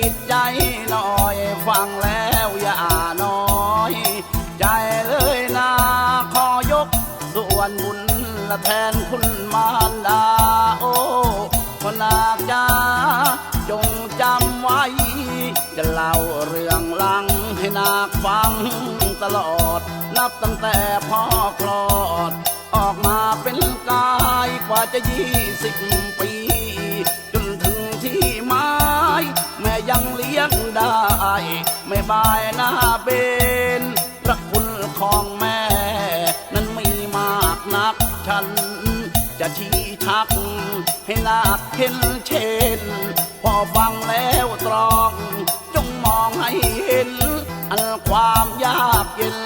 สะกิดใจหน่อยฟังแล้วอย่าน้อย ใจเลยนะขอยก ส่วนบุญละแทนคุณมารดาโอ้พอนาจ้าจงจำไว้ จะเล่าเรื่องลังให้นาคฟังตลอด นับตั้งแต่พ่อคลอด ออกมาเป็นกายกว่าจะยี่สิบ ได้ไม่บายหน้าเบนพระคุณของแม่ นั้นมีมากนักฉัน จะชี้ชัก ให้นาคเห็นเช่น พอฟังแล้วตรอง จงมองให้เห็น อันความยากเย็น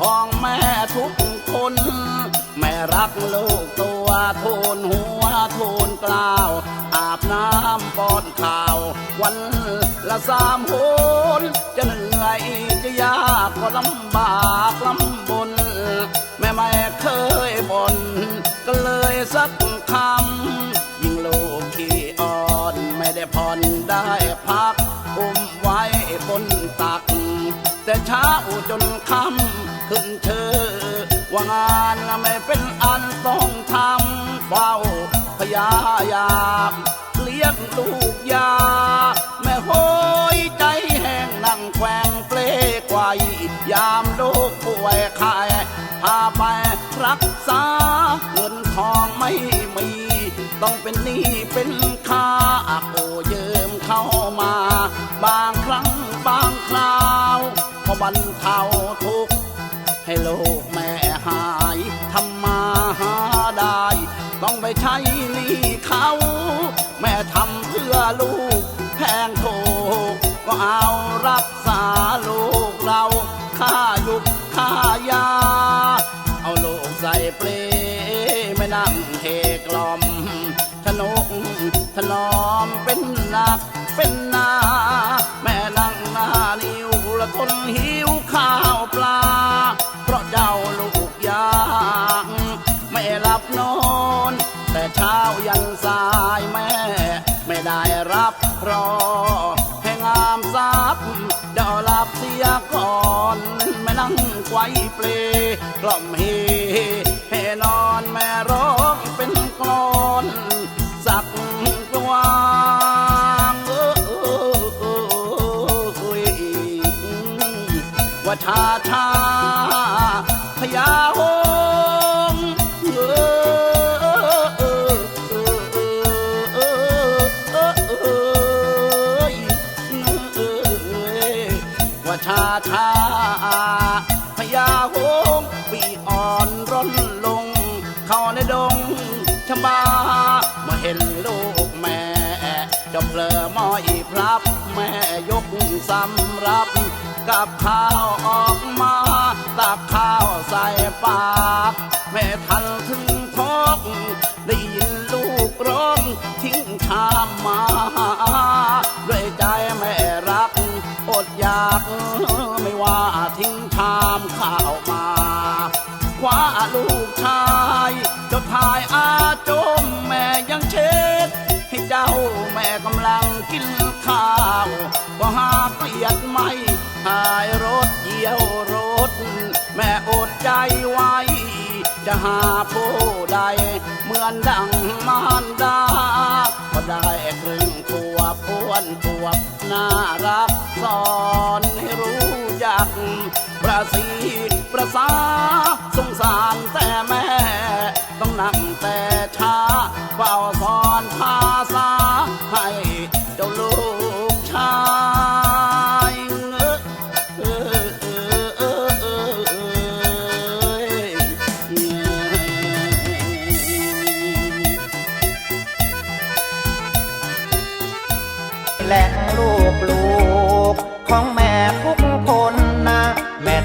ของแม่ทุกคน แม่รักลูกตัวทูนหัวทูนกล่าว อาบน้ำป้อนข้าววัน ละสามโหนจะเหนื่อยจะยากก็ลำบากลำบน แม่ไม่เคยบ่นก็เลยสักคำ ยิ่งลูกขี้อ่อนไม่ได้ผ่อนได้พัก อุ้มไว้บนตัก แต่เช้าจนค่ำขึ้นเชอว่างานไม่เป็นอันต้องทำเฝ้าพยายามเลี้ยงลูกยา วยไข้พาไปรักษาเงินทองไม่มี ต้องเป็นหนี้เป็นค่าโอเยิมเข้ามา บางครั้งบางคราวพอบรรเทาทุกข์ให้ลูกแม่หายทำมาหาได้ ต้องไปใช้หนี้เขา แม่ทำเพื่อลูก ถนอมเป็นหนักเป็นนา แม่นั่งหน้านิ้วละทนหิวข้าวปลา เพราะเจ้าลูกยากไม่หลับนอน แต่เช้ายันสายแม่ ไม่ได้รับรอให้งามทรัพย์เจ้าหลับเสียก่อนแม่นั่งไกวเปลกล่อมเฮให้นอนแม่ร้องเป็นกลอน สำรับกับข้าวอ้อ ผู้ใด เหมือนดังมารดาก็ได้ครึ่งขวบอ้วนขวบน่ารักสอนให้รู้จัก ประสีประสาสงสารแต่แม่ ต้องนั่งแต่ช้าเฝ้าสอนภาษา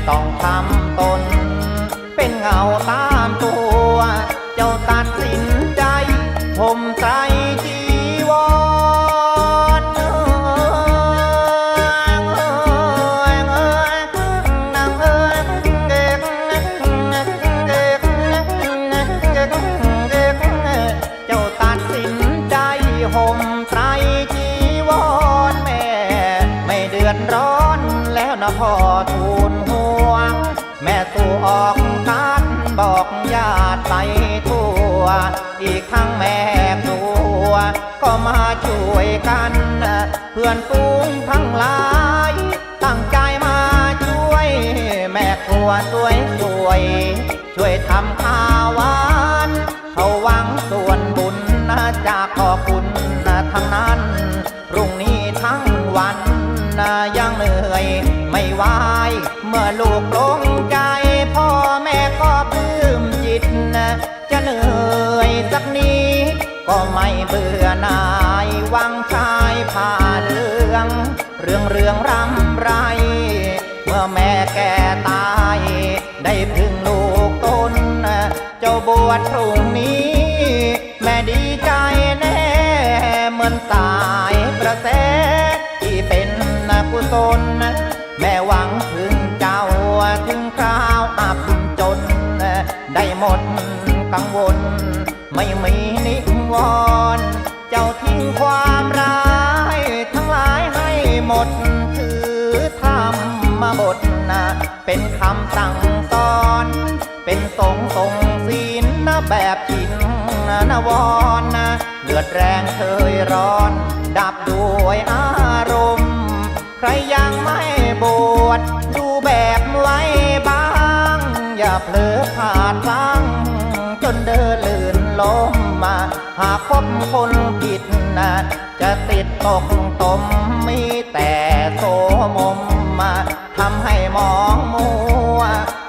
ต้องทำ ก็มาช่วยกัน เพื่อนฟูงทั้งหลาย ตั้งใจมาช่วย แม่ครัวสวยสวยๆช่วย เบื่อหน่ายวังชายผ่าเหลือง เรื่องเรื่องรำไร เมื่อแม่แก่ตาย ได้พึ่งลูกตน เจ้าบวชพรุ่งนี้ แม่ดีใจแน่ เหมือนสายกระแสที่เป็นกุศลแม่หวังถึงเจ้าถึงคราวอับจน ได้หมดกังวลไม่มี วรณ์เจ้าทิ้งความร้ายทั้งหลายให้หมด ถือธรรมมาบทนะ เป็นคำสั่งสอน เป็นทรงทรงศีลนะแบบจินนะวอนนะเลือดแรงเคยร้อน ดับด้วยอารมณ์ ใครยังไม่บวชดูแบบไว้บ้าง อย่าเผลอพลาดพลั้ง หากพบคนผิดนะจะติดตกตมมีแต่โสมมมาทำให้มองมัว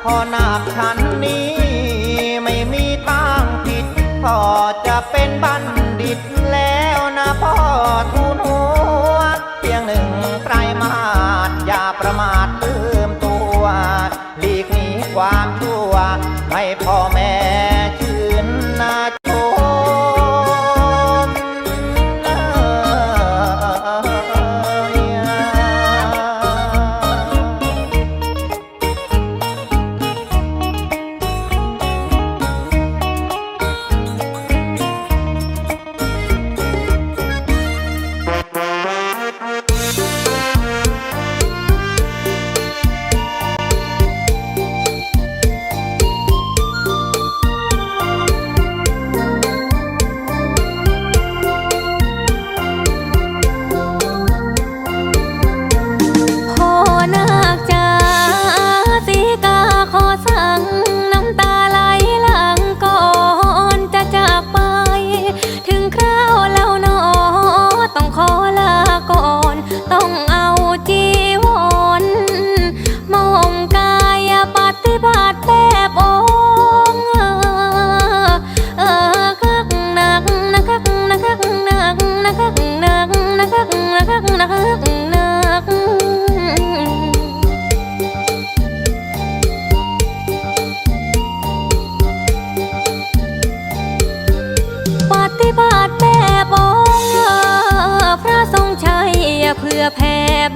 พอนาบฉันนี้ไม่มีตั้งผิดพอจะเป็นบัณฑิตแล้วนะพ่อทูลหัวเพียงหนึ่งไตรมาสอย่าประมาทลืมตัวหลีกหนีความชั่วให้พ่อแม่ชื่นนา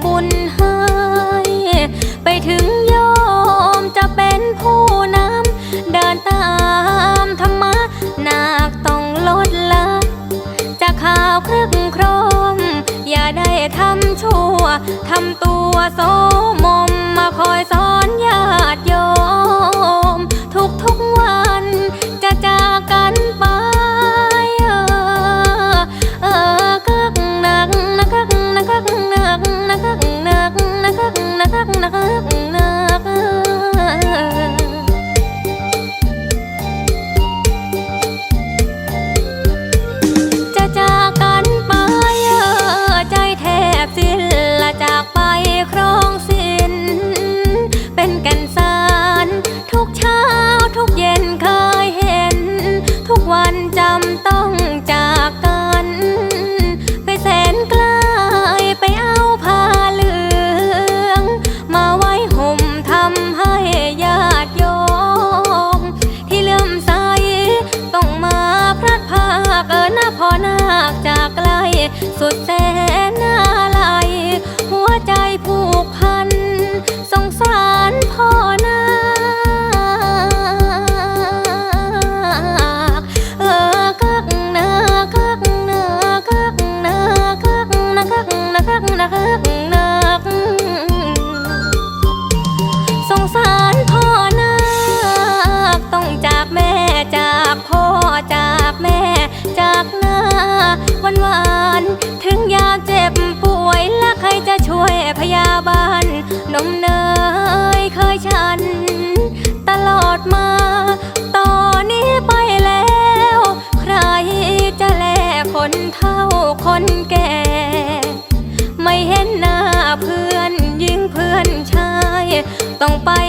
บุญให้ ไปถึงโยมจะเป็นผู้นำเดินตามธรรมะนาคต้องลดละ จะข่าวครึกโครม อย่าได้ทำชั่วทำตัวโซ ต้องไป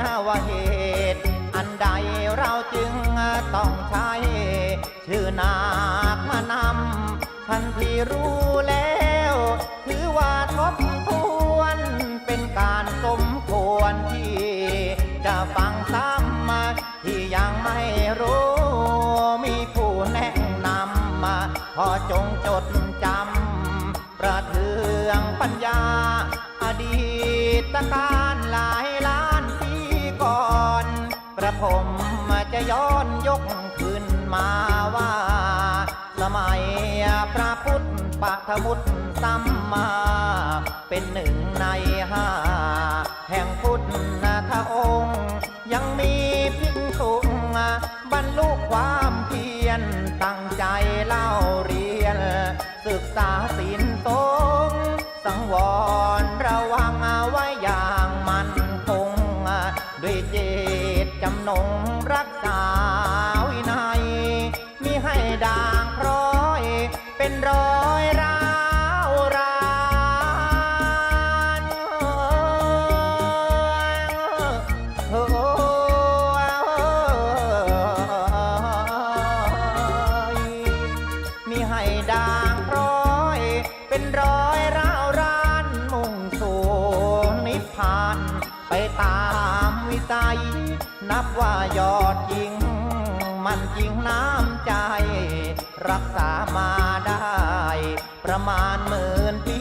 ตว่าเหตุ อันใดเราจึงต้องใช้ ชื่อนาคมานำท่านที่รู้แล้ว ถือว่าทบทวนเป็นการสมควรที่ จะฟังซ้ำมาที่ยังไม่รู้ มีผู้แนะนำมาพอจงจดจำประเทืองปัญญา อดีตการ ผมจะย้อนยกขึ้นมาว่า สมัยพระพุทธปฐมุตสัมมา เป็นหนึ่งในห้าแห่งพุทธองค์ ยังมีพิกษุบรรลุความเพียรตั้งใจเล่าเรียน ศึกษาศีลสงสังวร นับว่ายอดยิง มันจริงน้ำใจ รักษามาได้ ประมาณหมื่นปี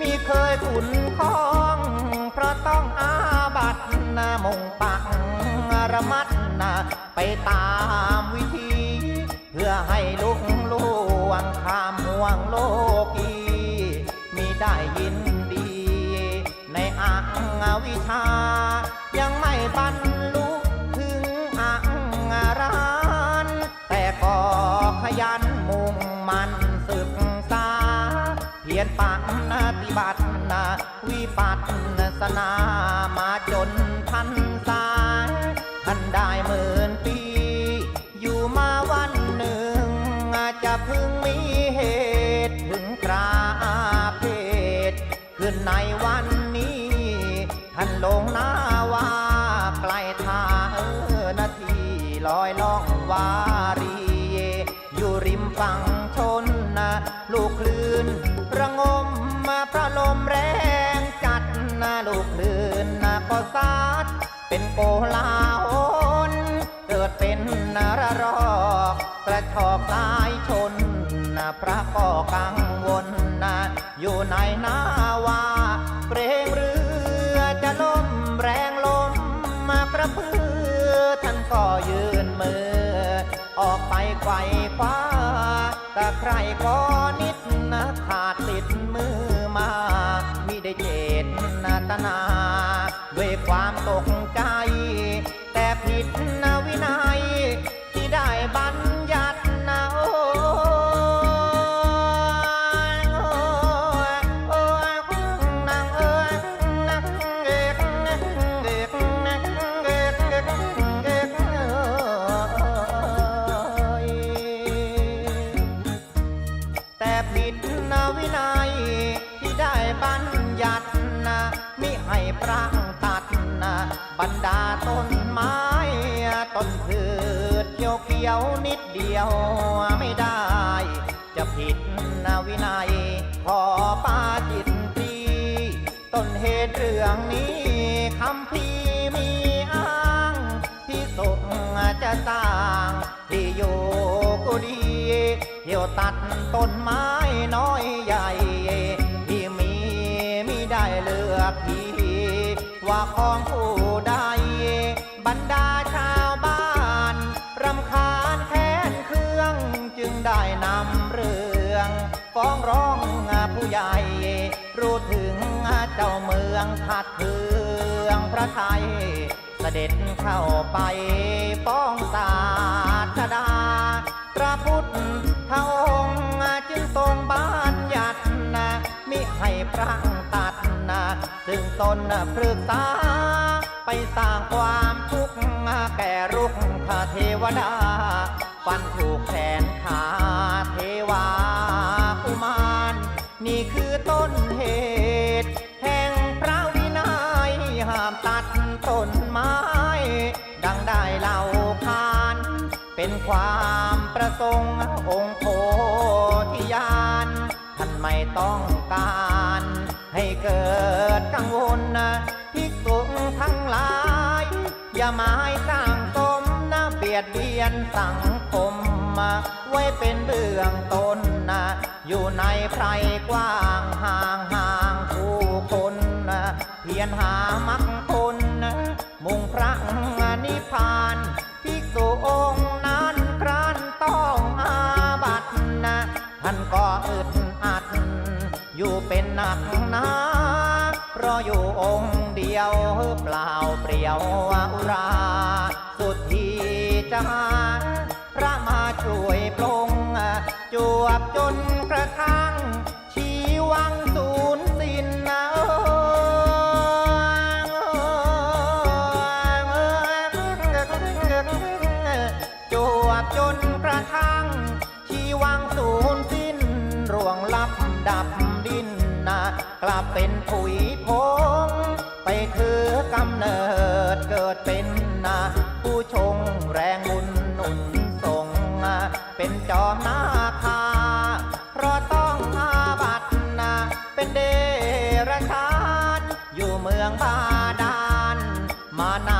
มีเคยขุนคล้อง เพราะต้องอาบัตนามงปักระมัดนะไปตามวิธี เพื่อให้ลุกลวงข้ามห่วงโลกีมีได้ยินดี ในอังวิชา ยังไม่บรรลุถึงอังรานแต่ก็ขยันมุ่งมันศึกษา เพียรปัปฏิบัติวิปัสสนามาจน ฝั่งชนนะลูกคลื่นระงมมาพระลมแรงจัดนะลูกคลื่นนะก็ซัดเป็นโกลาหลเกิดเป็นนารรอกกระชอกสายชนนะพระก็กังวลนะอยู่ในนาวาเกรงเรือจะล่มแรงลมมากระพือท่านก็ยืนมือออกไปไกวคว้า แต่ใครก็นิดนะขาดติดมือมามิได้เจตนาด้วยความตกใจ ยวเขียวนิดเดียวไม่ได้ จะผิดนะวินัย ขอปาจิตตีต้นเหตุเรื่องนี้คำพีมีอ้างที่ส่งจะสร้างที่อยู่ก็ดีเที่ยวตัดต้นไม้น้อยใหญ่ ที่มีไมิได้เลือกทีว่าของผู้ ผู้ใหญ่ รู้ถึงเจ้าเมืองขัดเคืองพระไทย เสด็จเข้าไปป้องศาสดา พระพุทธองค์จึงทรงบ้านยัดนะมิให้พระตัดนะซึ่งตนปรึกษา ไปสร้างความทุกข์แก่รุกขเทวดา ฟันถูกแขนขาเทวา นี่คือต้นเหตุ แห่งพระวินัยห้ามตัดต้นไม้ ดังได้เล่าขาน เป็นความประสงค์องค์โพธิญาณท่านไม่ต้องการ ให้เกิดกังวลนะภิกษุทั้งหลาย อย่าหมายสร้างสมนะเบียดเบียนสังคมมาไว้เป็นเบื้องต้น อยู่ในไพรกว้างห่างห่างผู้คนเพียรหามรรคน มุ่งพระนิพพานภิกษุองค์นั้นครั้นต้องอาบัตินะท่านก็อึดอัด อยู่เป็นหนักหนาเพราะอยู่องค์เดียวเปล่าเปลี่ยวอุรา สุดที่จะพระมาช่วยปลงจวบจน มานา